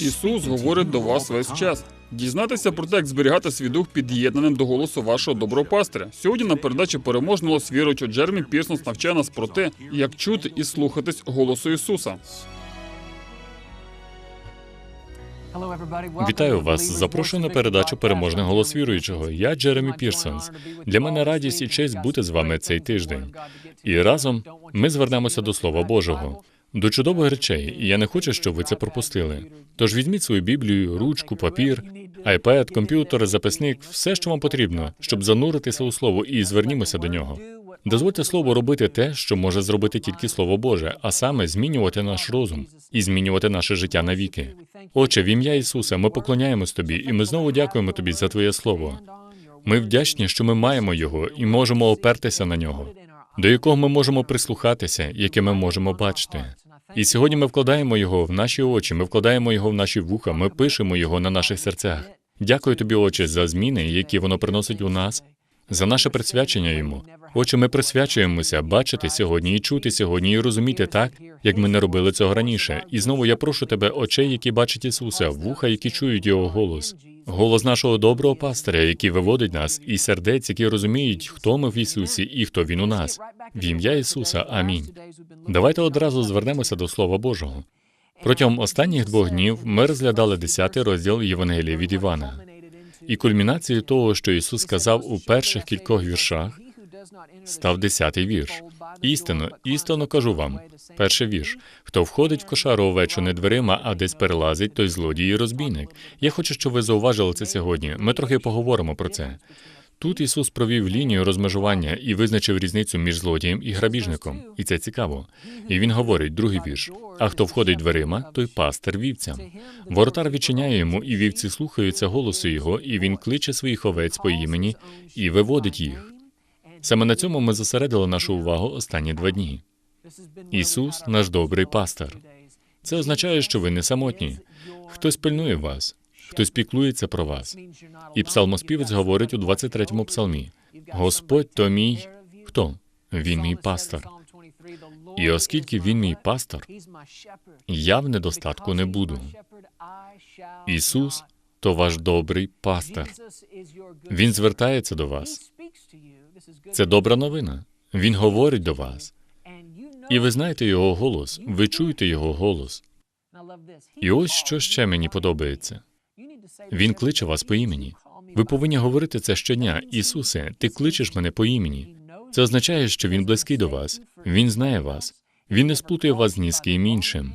Ісус говорить до вас весь час. Дізнатися про те, як зберігати свій дух під'єднаним до голосу вашого доброго пастиря. Сьогодні на передачі переможний голос віруючого Джермі Пірсонс навчає нас про те, як чути і слухатись голосу Ісуса. Вітаю вас. Запрошую на передачу Переможний голос віруючого. Я Джеремі Пірсонс. Для мене радість і честь бути з вами цей тиждень. І разом ми звернемося до Слова Божого, до чудових речей. І я не хочу, щоб ви це пропустили. Тож візьміть свою Біблію, ручку, папір, айпед, комп'ютер, записник, все, що вам потрібно, щоб зануритися у слово, і звернімося до нього. Дозвольте слову робити те, що може зробити тільки Слово Боже, а саме змінювати наш розум і змінювати наше життя навіки. Отче, в ім'я Ісуса, ми поклоняємось тобі, і ми знову дякуємо тобі за Твоє Слово. Ми вдячні, що ми маємо його і можемо опертися на нього, до якого ми можемо прислухатися, яке ми можемо бачити. І сьогодні ми вкладаємо його в наші очі, ми вкладаємо його в наші вуха, ми пишемо його на наших серцях. Дякую тобі, Отче, за зміни, які воно приносить у нас, за наше присвячення йому. Отче, ми присвячуємося бачити сьогодні і чути сьогодні, і розуміти так, як ми не робили цього раніше. І знову я прошу тебе, очей, які бачать Ісуса, вуха, які чують його голос, голос нашого доброго пастиря, який виводить нас, і сердець, які розуміють, хто ми в Ісусі і хто він у нас. В ім'я Ісуса. Амінь. Давайте одразу звернемося до Слова Божого. Протягом останніх двох днів ми розглядали 10 розділ Євангелія від Івана. І кульмінацією того, що Ісус сказав у перших кількох віршах, став десятий вірш. Істинно, істинно кажу вам. Перший вірш. Хто входить в кошару овечу не дверима, а десь перелазить, той злодій і розбійник. Я хочу, щоб ви зауважили це сьогодні. Ми трохи поговоримо про це. Тут Ісус провів лінію розмежування і визначив різницю між злодієм і грабіжником. І це цікаво. І він говорить, другий вірш: а хто входить дверима, той пастир вівцям. Воротар відчиняє йому, і вівці слухаються голосу його, і він кличе своїх овець по імені і виводить їх. Саме на цьому ми зосередили нашу увагу останні два дні. Ісус наш добрий пастир. Це означає, що ви не самотні. Хтось пильнує вас, хтось піклується про вас. І псалмоспівець говорить у 23-му псалмі: Господь то мій хто? Він мій пастор. І оскільки він мій пастор, я в недостатку не буду. Ісус то ваш добрий пастор. Він звертається до вас. Це добра новина. Він говорить до вас. І ви знаєте його голос, ви чуєте його голос. І ось що ще мені подобається. Він кличе вас по імені. Ви повинні говорити це щодня. Ісусе, ти кличеш мене по імені. Це означає, що він близький до вас. Він знає вас. Він не сплутує вас ні з ким іншим.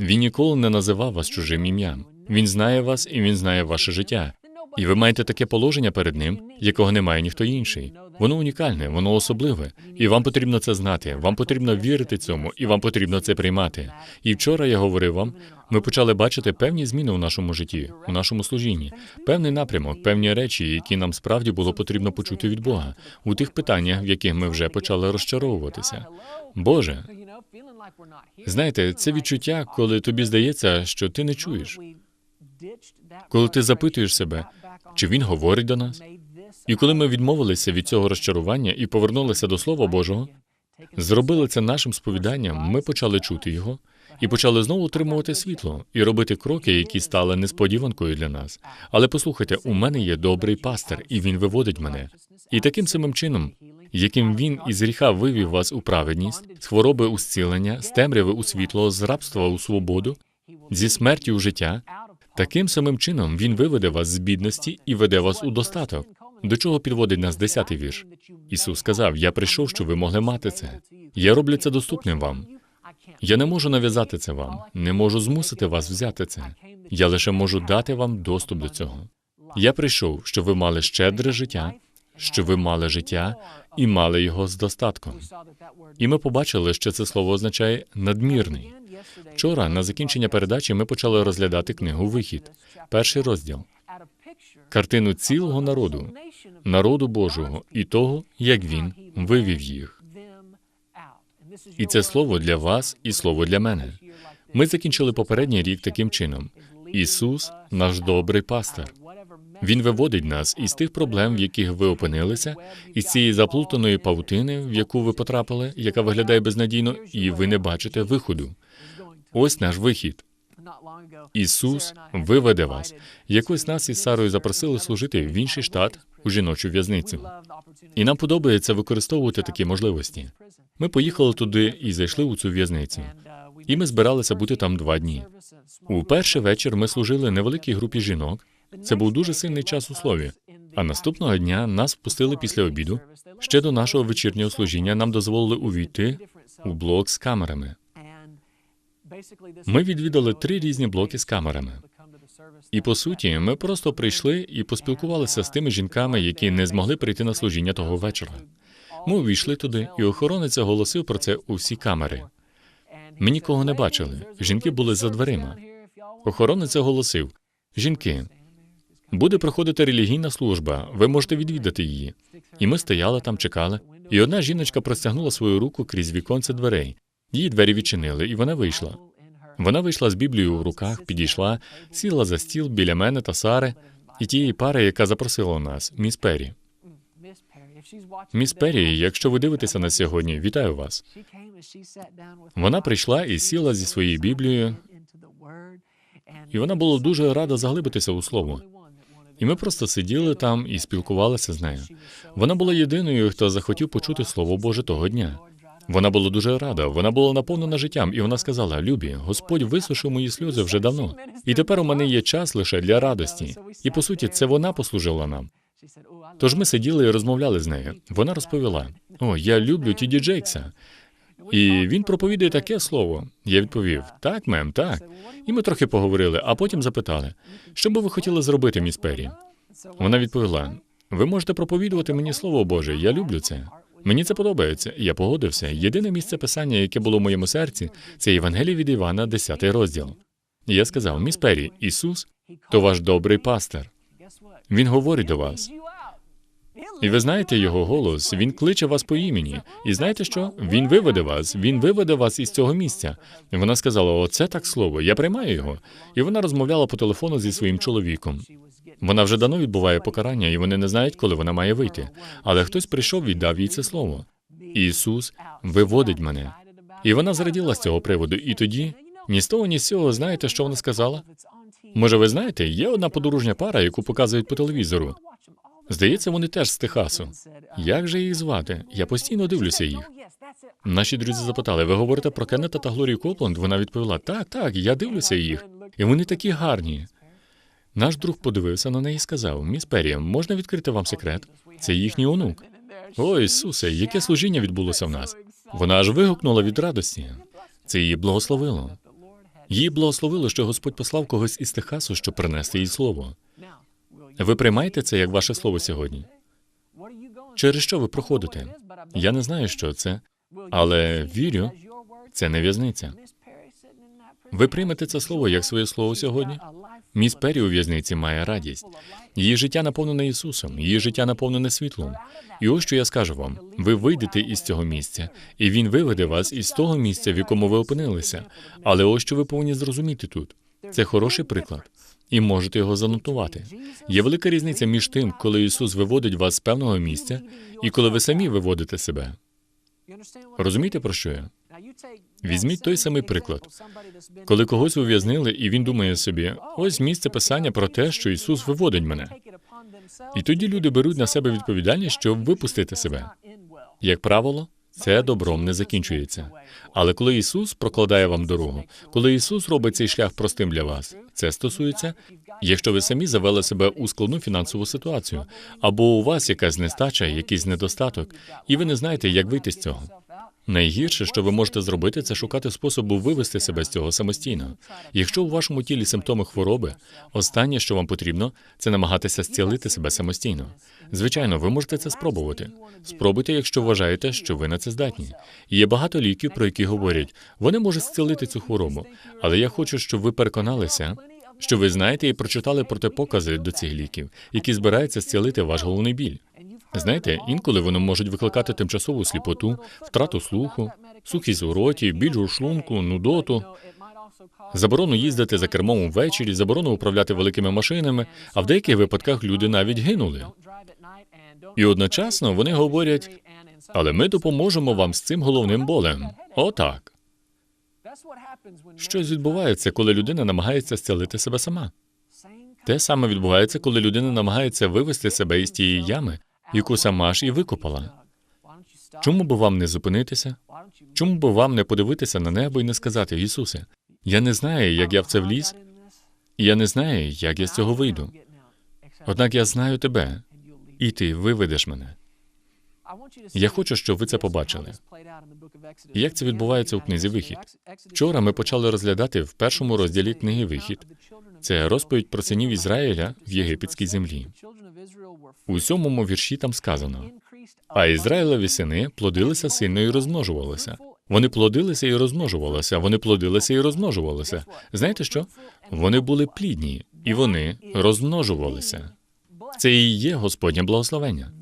Він ніколи не називав вас чужим ім'ям. Він знає вас і він знає ваше життя. І ви маєте таке положення перед ним, якого не має ніхто інший. Воно унікальне, воно особливе, і вам потрібно це знати. Вам потрібно вірити цьому, і вам потрібно це приймати. І вчора я говорив вам, ми почали бачити певні зміни у нашому житті, у нашому служінні, певний напрямок, певні речі, які нам справді було потрібно почути від Бога, у тих питаннях, в яких ми вже почали розчаровуватися. Боже, знаєте, це відчуття, коли тобі здається, що ти не чуєш. Коли ти запитуєш себе, чи він говорить до нас? І коли ми відмовилися від цього розчарування і повернулися до Слова Божого, зробили це нашим сповіданням, ми почали чути його і почали знову отримувати світло і робити кроки, які стали несподіванкою для нас. Але послухайте, у мене є добрий пастир, і він виводить мене. І таким самим чином, яким він із гріха вивів вас у праведність, з хвороби у зцілення, з темряви у світло, з рабства у свободу, зі смерті у життя. Таким самим чином він виведе вас з бідності і веде вас у достаток. До чого підводить нас десятий вірш? Ісус сказав: Я прийшов, щоб ви могли мати це. Я роблю це доступним вам. Я не можу нав'язати це вам, не можу змусити вас взяти це. Я лише можу дати вам доступ до цього. Я прийшов, щоб ви мали щедре життя, щоб ви мали життя і мали його з достатком. І ми побачили, що це слово означає надмірний. Вчора, на закінчення передачі, ми почали розглядати книгу Вихід, перший розділ, картину цілого народу, народу Божого і того, як він вивів їх. І це слово для вас і слово для мене. Ми закінчили попередній рік таким чином: Ісус, наш добрий пастир. Він виводить нас із тих проблем, в яких ви опинилися, із цієї заплутаної павутини, в яку ви потрапили, яка виглядає безнадійно, і ви не бачите виходу. Ось наш вихід. Ісус виведе вас. Якось нас із Сарою запросили служити в інший штат у жіночу в'язницю. І нам подобається використовувати такі можливості. Ми поїхали туди і зайшли у цю в'язницю. І ми збиралися бути там два дні. У перший вечір ми служили невеликій групі жінок. Це був дуже сильний час у слові. А наступного дня нас впустили після обіду. Ще до нашого вечірнього служіння нам дозволили увійти у блок з камерами. Ми відвідали три різні блоки з камерами. І по суті, ми просто прийшли і поспілкувалися з тими жінками, які не змогли прийти на служіння того вечора. Ми увійшли туди, і охоронець оголосив про це у всі камери. Ми нікого не бачили. Жінки були за дверима. Охоронець оголосив: жінки, буде проходити релігійна служба, ви можете відвідати її. І ми стояли там, чекали. І одна жіночка простягнула свою руку крізь віконце дверей. Її двері відчинили, і вона вийшла. Вона вийшла з Біблією в руках, підійшла, сіла за стіл біля мене та Сари і тієї пари, яка запросила нас, міс Перрі. Міс Перрі, якщо ви дивитеся на сьогодні, вітаю вас. Вона прийшла і сіла зі своєю Біблією, І вона була дуже рада заглибитися у слово. І ми просто сиділи там і спілкувалися з нею. Вона була єдиною, хто захотів почути Слово Боже того дня. Вона була дуже рада, вона була наповнена життям, і вона сказала: Любі, Господь висушив мої сльози вже давно, і тепер у мене є час лише для радості. І по суті, це вона послужила нам. Тож ми сиділи і розмовляли з нею. Вона розповіла: О, я люблю Тіді Джейкса. І він проповідує таке слово. Я відповів: Так, мем, так. І ми трохи поговорили, а потім запитали, що би ви хотіли зробити, міс Перрі? Вона відповіла: Ви можете проповідувати мені слово Боже, я люблю це. Мені це подобається. Я погодився. Єдине місце писання, яке було в моєму серці, це Євангеліє від Івана, 10 розділ. Я сказав: Міс Перрі, Ісус то ваш добрий пастир. Він говорить до вас. І ви знаєте його голос, він кличе вас по імені. І знаєте що? Він виведе вас, він виведе вас із цього місця. І вона сказала: Оце так слово, я приймаю його. І вона розмовляла по телефону зі своїм чоловіком. Вона вже давно відбуває покарання, і вони не знають, коли вона має вийти. Але хтось прийшов і дав їй це слово. Ісус виводить мене. І вона зраділа з цього приводу. І тоді ні з того, ні з цього, знаєте, що вона сказала? Може, ви знаєте, є одна подорожня пара, яку показують по телевізору. Здається, вони теж з Техасу. Як же їх звати? Я постійно дивлюся їх. Наші друзі запитали: ви говорите про Кеннета та Глорію Копланд? Вона відповіла: Так, так, я дивлюся їх. І вони такі гарні. Наш друг подивився на неї і сказав: Міс Перрі, можна відкрити вам секрет? Це їхній онук. О, Ісусе, яке служіння відбулося в нас? Вона аж вигукнула від радості. Це її благословило. Її благословило, що Господь послав когось із Техасу, щоб принести їй слово. Ви приймаєте це як ваше слово сьогодні? Через що ви проходите? Я не знаю, що це, але вірю, це не в'язниця. Ви приймете це слово як своє слово сьогодні? Міс Перрі у в'язниці має радість. Її життя наповнене Ісусом, її життя наповнене світлом. І ось що я скажу вам: ви вийдете із цього місця, і Він виведе вас із того місця, в якому ви опинилися. Але ось що ви повинні зрозуміти тут. Це хороший приклад, і можете його занотувати. Є велика різниця між тим, коли Ісус виводить вас з певного місця, і коли ви самі виводите себе. Розумієте, про що я? Візьміть той самий приклад. Коли когось ув'язнили, і він думає собі, ось місце писання про те, що Ісус виводить мене. І тоді люди беруть на себе відповідальність, щоб випустити себе. Як правило, це добром не закінчується. Але коли Ісус прокладає вам дорогу, коли Ісус робить цей шлях простим для вас, це стосується, якщо ви самі завели себе у складну фінансову ситуацію, або у вас якась нестача, якийсь недостаток, і ви не знаєте, як вийти з цього. Найгірше, що ви можете зробити, це шукати способу вивести себе з цього самостійно. Якщо у вашому тілі симптоми хвороби, останнє, що вам потрібно, це намагатися зцілити себе самостійно. Звичайно, ви можете це спробувати. Спробуйте, якщо вважаєте, що ви на це здатні. Є багато ліків, про які говорять, вони можуть зцілити цю хворобу. Але я хочу, щоб ви переконалися, що ви знаєте і прочитали протипокази до цих ліків, які збираються зцілити ваш головний біль. Знаєте, інколи вони можуть викликати тимчасову сліпоту, втрату слуху, сухість у роті, біль у шлунку, нудоту, заборону їздити за кермом ввечері, заборону управляти великими машинами, а в деяких випадках люди навіть гинули. І одночасно вони говорять, але ми допоможемо вам з цим головним болем. Отак. Щось відбувається, коли людина намагається зцілити себе сама. Те саме відбувається, коли людина намагається вивести себе із тієї ями, яку сама ж і викопала. Чому би вам не зупинитися? Чому би вам не подивитися на небо і не сказати, Ісусе, я не знаю, як я в це вліз, і я не знаю, як я з цього вийду. Однак я знаю тебе, і ти виведеш мене. Я хочу, щоб ви це побачили. Як це відбувається у книзі Вихід? Вчора ми почали розглядати в першому розділі книги Вихід. Це розповідь про синів Ізраїля в єгипетській землі. У сьомому вірші там сказано: а Ізраїлеві сини плодилися сильно і розмножувалися. Вони плодилися і розмножувалися, вони плодилися і розмножувалися. Знаєте що? Вони були плідні, і вони розмножувалися. Це і є Господнє благословення.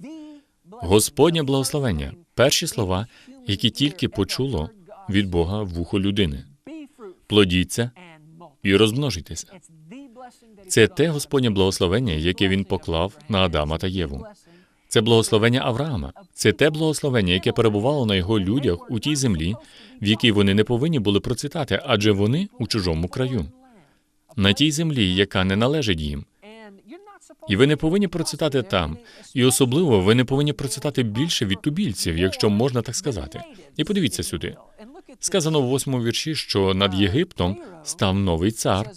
Господнє благословення перші слова, які тільки почуло від Бога вухо людини. Плодіться і розмножуйтеся. Це те Господнє благословення, яке він поклав на Адама та Єву. Це благословення Авраама. Це те благословення, яке перебувало на його людях у тій землі, в якій вони не повинні були процвітати, адже вони у чужому краю, на тій землі, яка не належить їм. І ви не повинні процвітати там. І особливо ви не повинні процвітати більше від тубільців, якщо можна так сказати. І подивіться сюди. Сказано в восьмому вірші, що над Єгиптом став новий цар,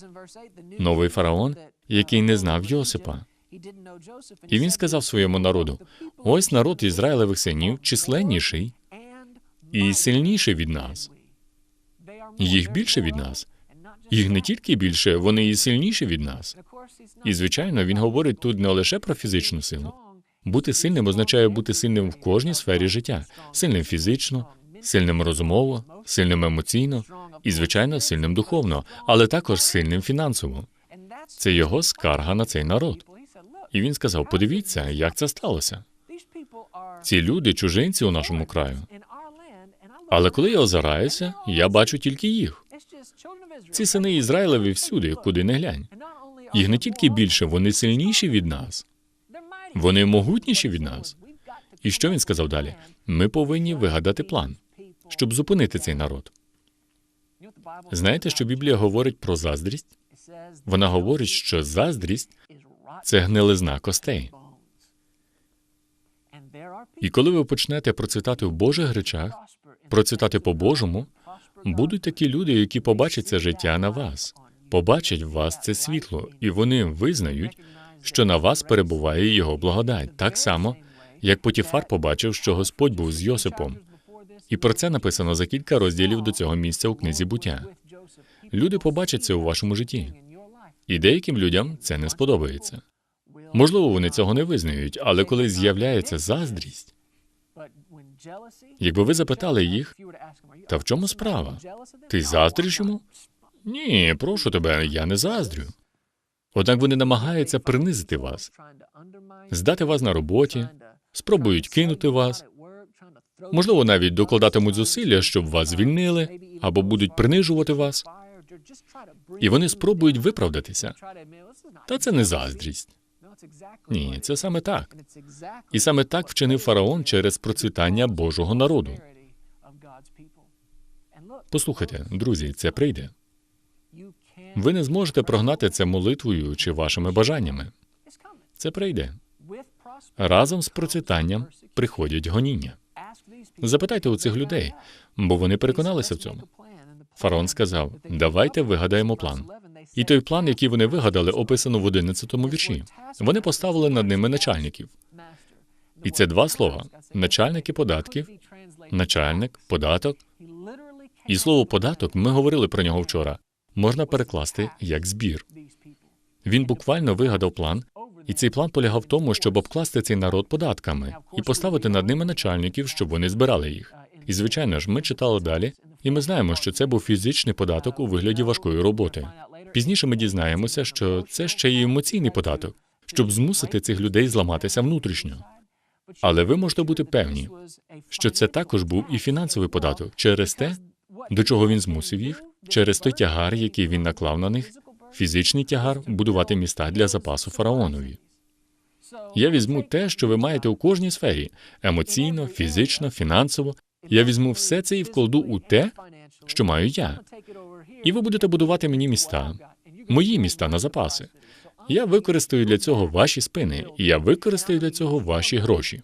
новий фараон, який не знав Йосипа. І він сказав своєму народу: ось народ Ізраїлевих синів численніший і сильніший від нас. Їх більше від нас. Їх не тільки більше, вони і сильніші від нас. І звичайно, він говорить тут не лише про фізичну силу. Бути сильним означає бути сильним в кожній сфері життя: сильним фізично, сильним розумово, сильним емоційно і, звичайно, сильним духовно, але також сильним фінансово. Це його скарга на цей народ. І він сказав: подивіться, як це сталося. Ці люди чужинці у нашому краю. Але коли я озираюся, я бачу тільки їх. Ці сини Ізраїлеві всюди, куди не глянь. Їх не тільки більше, вони сильніші від нас, вони могутніші від нас. І що він сказав далі? Ми повинні вигадати план, щоб зупинити цей народ. Знаєте, що Біблія говорить про заздрість? Вона говорить, що заздрість це гнилизна костей. І коли ви почнете процвітати в Божих речах, процвітати по-божому, будуть такі люди, які побачать це життя на вас, побачать в вас це світло, і вони визнають, що на вас перебуває його благодать, так само, як Потіфар побачив, що Господь був з Йосипом. І про це написано за кілька розділів до цього місця у книзі буття. Люди побачать це у вашому житті, і деяким людям це не сподобається. Можливо, вони цього не визнають, але коли з'являється заздрість, якби ви запитали їх, та в чому справа? Ти заздриш йому? Ні, прошу тебе, я не заздрю. Однак вони намагаються принизити вас, здати вас на роботі, спробують кинути вас, можливо, навіть докладатимуть зусилля, щоб вас звільнили, або будуть принижувати вас, і вони спробують виправдатися. Та це не заздрість. Ні, це саме так. І саме так вчинив фараон через процвітання Божого народу. Послухайте, друзі, це прийде. Ви не зможете прогнати це молитвою чи вашими бажаннями. Це прийде. Разом з процвітанням приходять гоніння. Запитайте у цих людей, бо вони переконалися в цьому. Фараон сказав: давайте вигадаємо план. І той план, який вони вигадали, описано в 11-му вірші. Вони поставили над ними начальників. І це два слова: начальники податків, начальник, податок. І слово податок ми говорили про нього вчора. Можна перекласти як збір. Він буквально вигадав план, і цей план полягав в тому, щоб обкласти цей народ податками і поставити над ними начальників, щоб вони збирали їх. І звичайно ж, ми читали далі, і ми знаємо, що це був фізичний податок у вигляді важкої роботи. Пізніше ми дізнаємося, що це ще й емоційний податок, щоб змусити цих людей зламатися внутрішньо. Але ви можете бути певні, що це також був і фінансовий податок через те, до чого він змусив їх, через той тягар, який він наклав на них, фізичний тягар будувати міста для запасу фараонові. Я візьму те, що ви маєте у кожній сфері емоційно, фізично, фінансово. Я візьму все це і вкладу у те, що маю я. І ви будете будувати мені міста, мої міста на запаси. Я використаю для цього ваші спини, і я використаю для цього ваші гроші.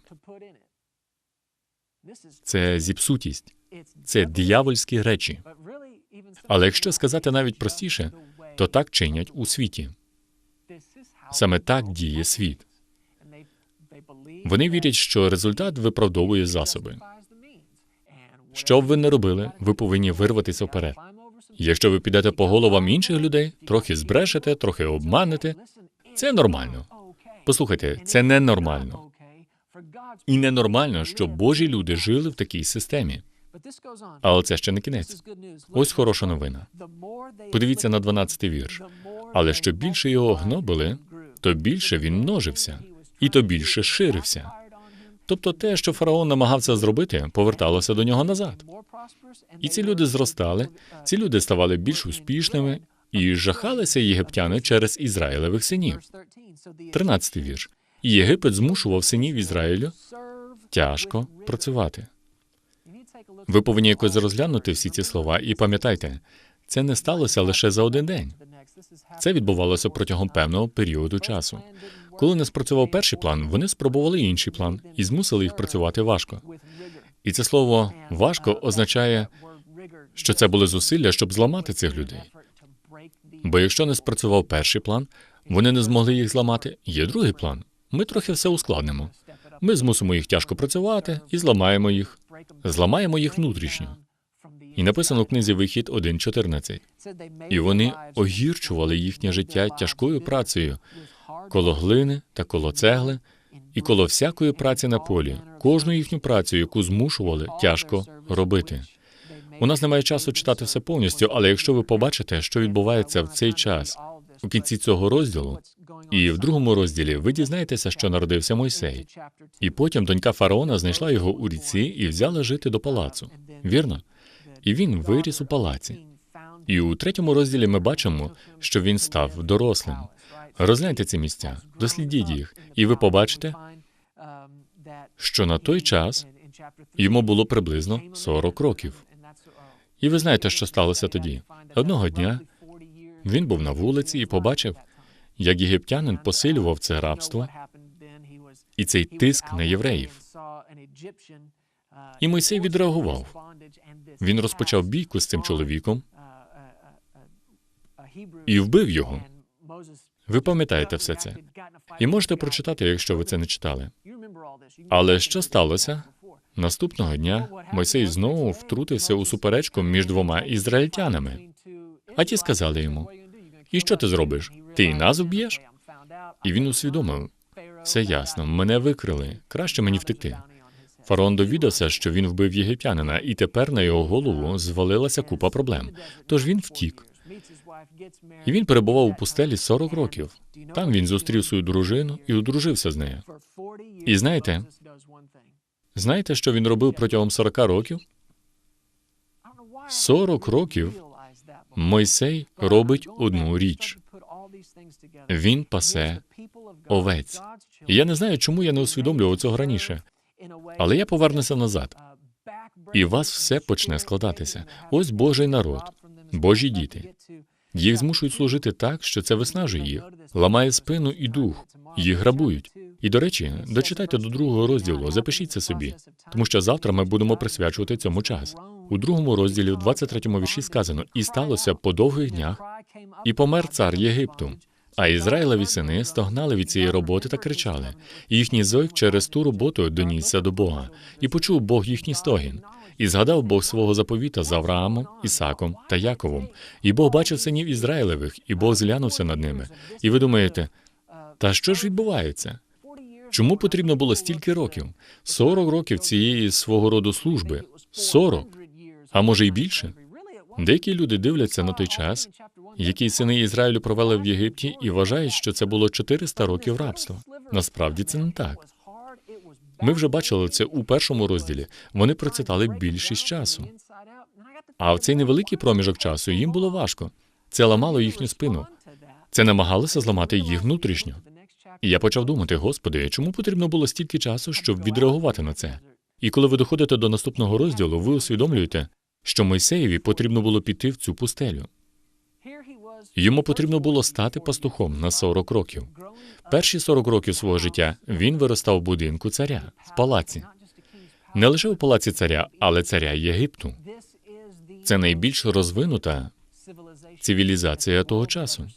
Це зіпсутість, це диявольські речі. Але якщо сказати навіть простіше, то так чинять у світі. Саме так діє світ. Вони вірять, що результат виправдовує засоби. Що б ви не робили, ви повинні вирватися вперед. Якщо ви підете по головам інших людей, трохи збрешете, трохи обманете, це нормально. Послухайте, це ненормально. І ненормально, що Божі люди жили в такій системі. Але це ще не кінець. Ось хороша новина. Подивіться на 12-й вірш. Але що більше його гнобили, то більше він множився, і то більше ширився. Тобто те, що фараон намагався зробити, поверталося до нього назад. І ці люди зростали, ці люди ставали більш успішними і жахалися єгиптяни через Ізраїлевих синів. 13-й вірш. Єгипет змушував синів Ізраїлю тяжко працювати. Ви повинні якось розглянути всі ці слова і пам'ятайте, це не сталося лише за один день. Це відбувалося протягом певного періоду часу. Коли не спрацював перший план, вони спробували інший план і змусили їх працювати важко. І це слово важко означає, що це були зусилля, щоб зламати цих людей. Бо якщо не спрацював перший план, вони не змогли їх зламати. Є другий план. Ми трохи все ускладнимо. Ми змусимо їх тяжко працювати і зламаємо їх. Зламаємо їх внутрішньо. І написано в книзі Вихід 1.14. І вони огірчували їхнє життя тяжкою працею коло глини та коло цегли, і коло всякої праці на полі, кожну їхню працю, яку змушували тяжко робити. У нас немає часу читати все повністю, але якщо ви побачите, що відбувається в цей час у кінці цього розділу, і в другому розділі ви дізнаєтеся, що народився Мойсей, і потім донька фараона знайшла його у ріці і взяла жити до палацу. Вірно? І він виріс у палаці. І у третьому розділі ми бачимо, що він став дорослим. Розгляньте ці місця, дослідіть їх, і ви побачите, що на той час йому було приблизно 40 років. І ви знаєте, що сталося тоді. Одного дня він був на вулиці і побачив, як єгиптянин посилював це рабство і цей тиск на євреїв. І Мойсей відреагував. Він розпочав бійку з цим чоловіком і вбив його. Ви пам'ятаєте все це і можете прочитати, якщо ви це не читали. Але що сталося? Наступного дня Мойсей знову втрутився у суперечку між двома ізраїльтянами. А ті сказали йому: І що ти зробиш? Ти і нас вб'єш? І він усвідомив: все ясно, мене викрили. Краще мені втекти. Фараон довідався, що він вбив єгиптянина, і тепер на його голову звалилася купа проблем. Тож він втік. І він перебував у пустелі 40 років. Там він зустрів свою дружину і одружився з нею. І знаєте, знаєте, що він робив протягом 40 років? 40 років Мойсей робить одну річ. Він пасе овець. Я не знаю, чому я не усвідомлював цього раніше. Але я повернуся назад. І у вас все почне складатися. Ось Божий народ, Божі діти. Їх змушують служити так, що це виснажує їх, ламає спину і дух, їх грабують. І до речі, дочитайте до другого розділу, запишіть це собі, тому що завтра ми будемо присвячувати цьому час. У другому розділі, в 23-му вірші сказано: і сталося по довгих днях, і помер цар Єгипту. А Ізраїлеві сини стогнали від цієї роботи та кричали. І їхній зойк через ту роботу донісся до Бога, і почув Бог їхній стогін. І згадав Бог свого заповіта з Авраамом, Ісаком та Яковом. І Бог бачив синів Ізраїлевих, і Бог зглянувся над ними. І ви думаєте, та що ж відбувається? Чому потрібно було стільки років? 40 років цієї свого роду служби. 40. А може й більше. Деякі люди дивляться на той час, який сини Ізраїлю провели в Єгипті, і вважають, що це було 400 років рабства. Насправді це не так. Ми вже бачили це у першому розділі. Вони процитали більшість часу. А в цей невеликий проміжок часу їм було важко. Це ламало їхню спину. Це намагалося зламати їх внутрішньо. І я почав думати, господи, чому потрібно було стільки часу, щоб відреагувати на це? І коли ви доходите до наступного розділу, ви усвідомлюєте, що Мойсеєві потрібно було піти в цю пустелю. Йому потрібно було стати пастухом на 40 років. Перші 40 років свого життя він виростав в будинку царя в палаці. Не лише у палаці царя, але царя Єгипту. Це найбільш розвинута цивілізація того часу.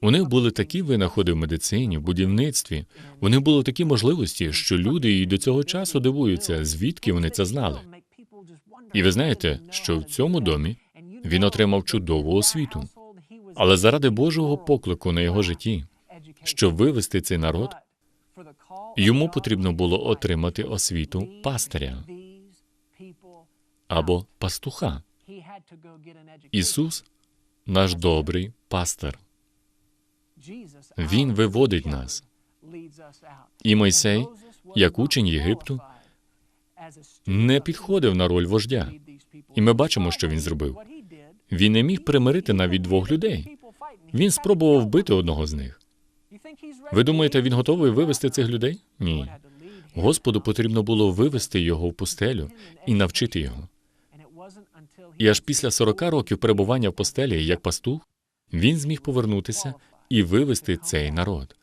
У них були такі винаходи в медицині, в будівництві. У них були такі можливості, що люди і до цього часу дивуються, звідки вони це знали. І ви знаєте, що в цьому домі він отримав чудову освіту. Але заради Божого поклику на його житті, щоб вивести цей народ, йому потрібно було отримати освіту пастиря або пастуха. Ісус наш добрий пастир. Він виводить нас. І Мойсей, як учень Єгипту, не підходив на роль вождя. І ми бачимо, що він зробив. Він не міг примирити навіть двох людей. Він спробував вбити одного з них. Ви думаєте, він готовий вивести цих людей? Ні. Господу потрібно було вивести його в пустелю і навчити його. І аж після 40 років перебування в пустелі як пастух, він зміг повернутися і вивести цей народ.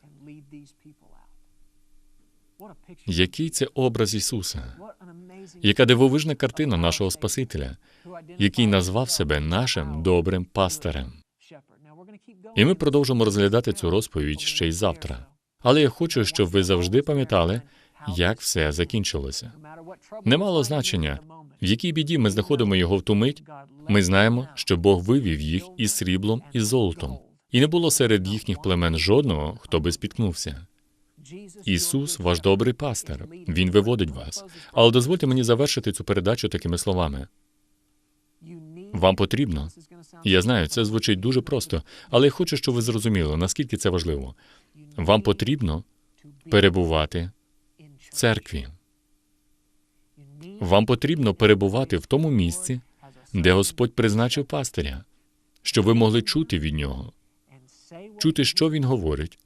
Який це образ Ісуса? Яка дивовижна картина нашого Спасителя, який назвав себе нашим добрим пастирем. І ми продовжимо розглядати цю розповідь ще й завтра. Але я хочу, щоб ви завжди пам'ятали, як все закінчилося. Не мало значення, В якій біді ми знаходимо його в ту мить, ми знаємо, що Бог вивів їх із сріблом і золотом, і не було серед їхніх племен жодного, хто би спіткнувся. Ісус, ваш добрий пастир, Він виводить вас. Але дозвольте мені завершити цю передачу такими словами. Вам потрібно. Я знаю, це звучить дуже просто, але я хочу, щоб ви зрозуміли, наскільки це важливо. Вам потрібно перебувати в церкві. Вам потрібно перебувати в тому місці, де Господь призначив пастиря, щоб ви могли чути від нього, чути, що він говорить.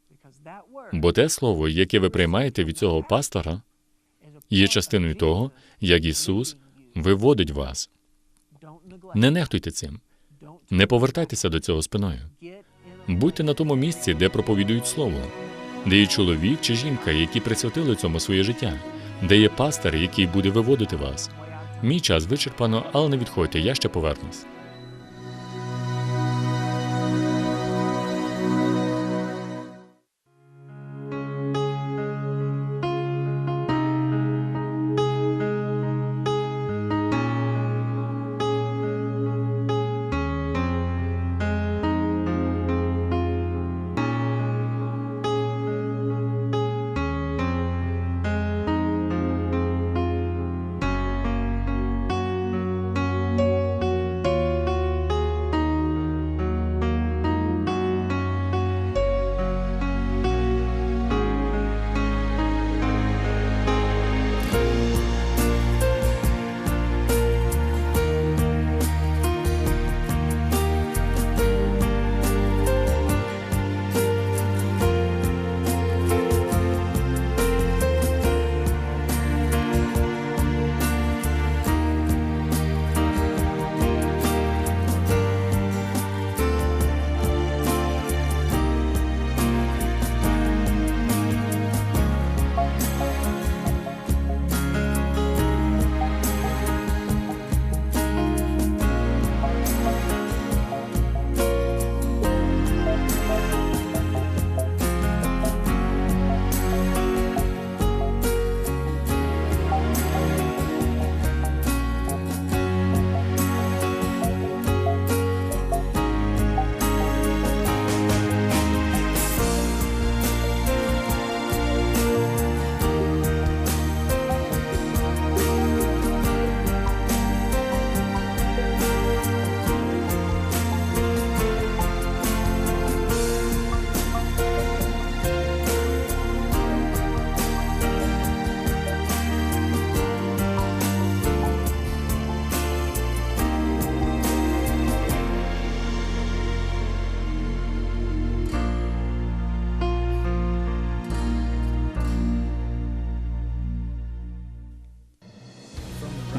Бо те слово, яке ви приймаєте від цього пастора, є частиною того, як Ісус виводить вас. Не нехтуйте цим, не повертайтеся до цього спиною. Будьте на тому місці, де проповідують слово, де є чоловік чи жінка, які присвятили цьому своє життя, де є пастор, який буде виводити вас. Мій час вичерпано, але не відходьте, я ще повернусь.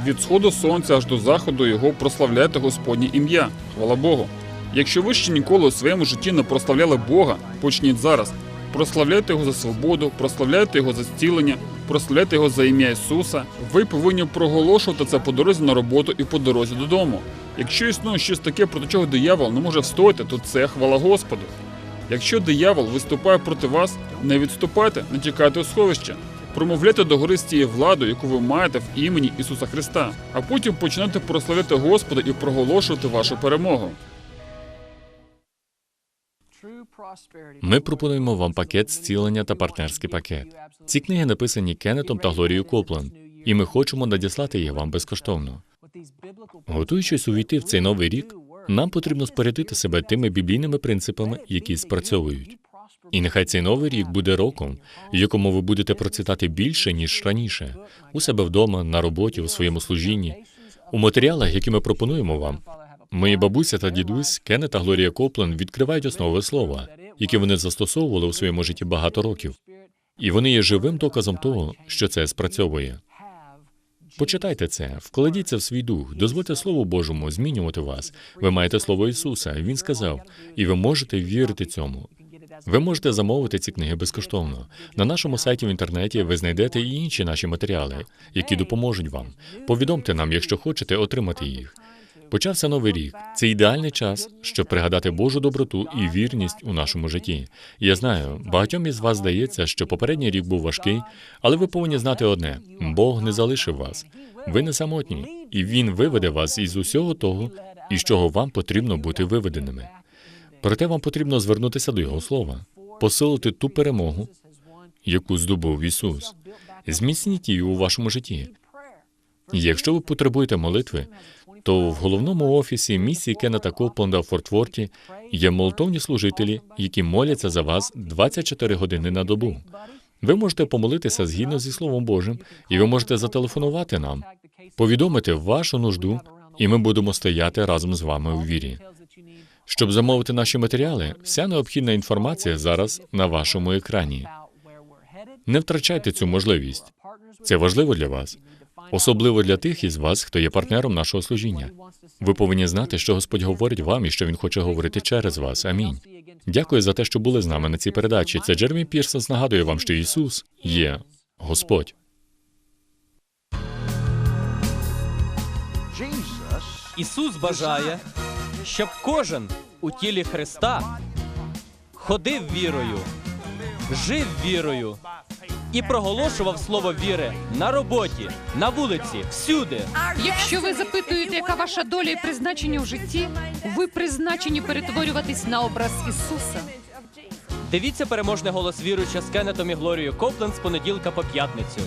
Від сходу сонця аж до заходу його прославляйте Господнє ім'я. Хвала Богу. Якщо ви ще ніколи у своєму житті не прославляли Бога, почніть зараз. Прославляйте його за свободу, прославляйте його за зцілення, прославляйте його за ім'я Ісуса. Ви повинні проголошувати це по дорозі на роботу і по дорозі додому. Якщо існує щось таке, проти чого диявол не може встояти, то це хвала Господу. Якщо диявол виступає проти вас, не відступайте, не тікайте у сховище. Промовляйте до гори з тією владою, яку ви маєте в імені Ісуса Христа, а потім починайте прославляти Господа і проголошувати вашу перемогу. Ми пропонуємо вам пакет зцілення та партнерський пакет. Ці книги написані Кеннетом та Глорією Копланд, і ми хочемо надіслати їх вам безкоштовно. Готуючись увійти в цей новий рік, нам потрібно спорядити себе тими біблійними принципами, які спрацьовують. І нехай цей новий рік буде роком, в якому ви будете процвітати більше ніж раніше, у себе вдома, на роботі, у своєму служінні, у матеріалах, які ми пропонуємо вам. Мої бабуся та дідусь Кеннет та Глорія Коплен відкривають основи слова, які вони застосовували у своєму житті багато років, і вони є живим доказом того, що це спрацьовує. Почитайте це, вкладіть це в свій дух, дозвольте Слову Божому змінювати вас. Ви маєте слово Ісуса, Він сказав, і ви можете вірити цьому. Ви можете замовити ці книги безкоштовно. На нашому сайті в інтернеті ви знайдете і інші наші матеріали, які допоможуть вам. Повідомте нам, якщо хочете отримати їх. Почався новий рік. Це ідеальний час, щоб пригадати Божу доброту і вірність у нашому житті. Я знаю, багатьом із вас здається, що попередній рік був важкий, але ви повинні знати одне: Бог не залишив вас. Ви не самотні, і Він виведе вас із усього того, із чого вам потрібно бути виведеними. Проте вам потрібно звернутися до Його слова, посилити ту перемогу, яку здобув Ісус. Зміцніть її у вашому житті. Якщо ви потребуєте молитви, то в головному офісі місії Кеннета Копланда в Фортворті є молитовні служителі, які моляться за вас 24 години на добу. Ви можете помолитися згідно зі Словом Божим, і ви можете зателефонувати нам, повідомити вашу нужду, і ми будемо стояти разом з вами у вірі. Щоб замовити наші матеріали, вся необхідна інформація зараз на вашому екрані. Не втрачайте цю можливість. Це важливо для вас, особливо для тих із вас, хто є партнером нашого служіння. Ви повинні знати, що Господь говорить вам і що Він хоче говорити через вас. Амінь. Дякую за те, що були з нами на цій передачі. Це Джеремі Пірсонс нагадує вам, що Ісус є Господь. Ісус бажає, щоб кожен у тілі Христа ходив вірою, жив вірою і проголошував слово віри на роботі, на вулиці, всюди. Якщо ви запитуєте, яка ваша доля і призначення в житті, ви призначені перетворюватись на образ Ісуса. Дивіться переможний голос віруюча з Кеннетом і Глорією Копленд з понеділка по п'ятницю.